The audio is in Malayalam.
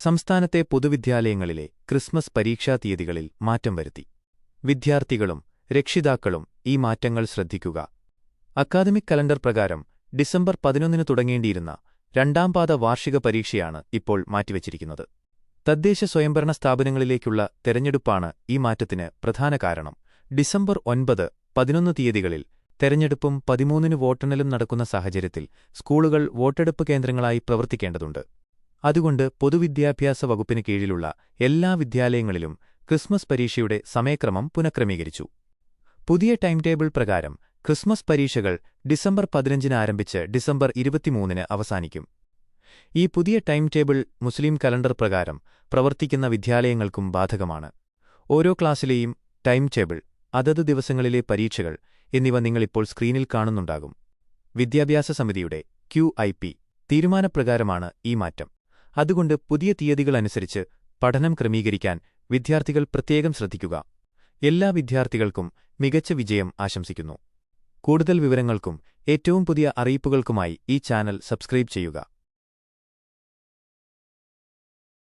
സംസ്ഥാനത്തെ പൊതുവിദ്യാലയങ്ങളിലെ ക്രിസ്മസ് പരീക്ഷാ തീയതികളിൽ മാറ്റം വരുത്തി. വിദ്യാർത്ഥികളും രക്ഷിതാക്കളും ഈ മാറ്റങ്ങൾ ശ്രദ്ധിക്കുക. അക്കാദമിക് കലണ്ടർ പ്രകാരം ഡിസംബർ പതിനൊന്നിന് തുടങ്ങേണ്ടിയിരുന്ന രണ്ടാം പാദ വാർഷിക പരീക്ഷയാണ് ഇപ്പോൾ മാറ്റിവച്ചിരിക്കുന്നത്. തദ്ദേശ സ്വയംഭരണ സ്ഥാപനങ്ങളിലേക്കുള്ള തെരഞ്ഞെടുപ്പാണ് ഈ മാറ്റത്തിന് പ്രധാന കാരണം. ഡിസംബർ ഒൻപത് പതിനൊന്ന് തീയതികളിൽ തെരഞ്ഞെടുപ്പും പതിമൂന്നിന് വോട്ടെണ്ണലും നടക്കുന്ന സാഹചര്യത്തിൽ സ്കൂളുകൾ വോട്ടെടുപ്പ് കേന്ദ്രങ്ങളായി പ്രവർത്തിക്കേണ്ടതുണ്ട്. അതുകൊണ്ട് പൊതുവിദ്യാഭ്യാസ വകുപ്പിന് കീഴിലുള്ള എല്ലാ വിദ്യാലയങ്ങളിലും ക്രിസ്മസ് പരീക്ഷയുടെ സമയക്രമം പുനഃക്രമീകരിച്ചു. പുതിയ ടൈം ടേബിൾ പ്രകാരം ക്രിസ്മസ് പരീക്ഷകൾ ഡിസംബർ പതിനഞ്ചിന് ആരംഭിച്ച് ഡിസംബർ ഇരുപത്തിമൂന്നിന് അവസാനിക്കും. ഈ പുതിയ ടൈം ടേബിൾ മുസ്ലിം കലണ്ടർ പ്രകാരം പ്രവർത്തിക്കുന്ന വിദ്യാലയങ്ങൾക്കും ബാധകമാണ്. ഓരോ ക്ലാസ്സിലെയും ടൈം ടേബിൾ അതത് ദിവസങ്ങളിലെ പരീക്ഷകൾ എന്നിവ നിങ്ങളിപ്പോൾ സ്ക്രീനിൽ കാണുന്നുണ്ടാകും. വിദ്യാഭ്യാസ സമിതിയുടെ ക്യു തീരുമാനപ്രകാരമാണ് ഈ മാറ്റം. അതുകൊണ്ട് പുതിയ തീയതികളനുസരിച്ച് പഠനം ക്രമീകരിക്കാൻ വിദ്യാർത്ഥികൾ പ്രത്യേകം ശ്രദ്ധിക്കുക. എല്ലാ വിദ്യാർത്ഥികൾക്കും മികച്ച വിജയം ആശംസിക്കുന്നു. കൂടുതൽ വിവരങ്ങൾക്കും ഏറ്റവും പുതിയ അറിയിപ്പുകൾക്കുമായി ഈ ചാനൽ സബ്സ്ക്രൈബ് ചെയ്യുക.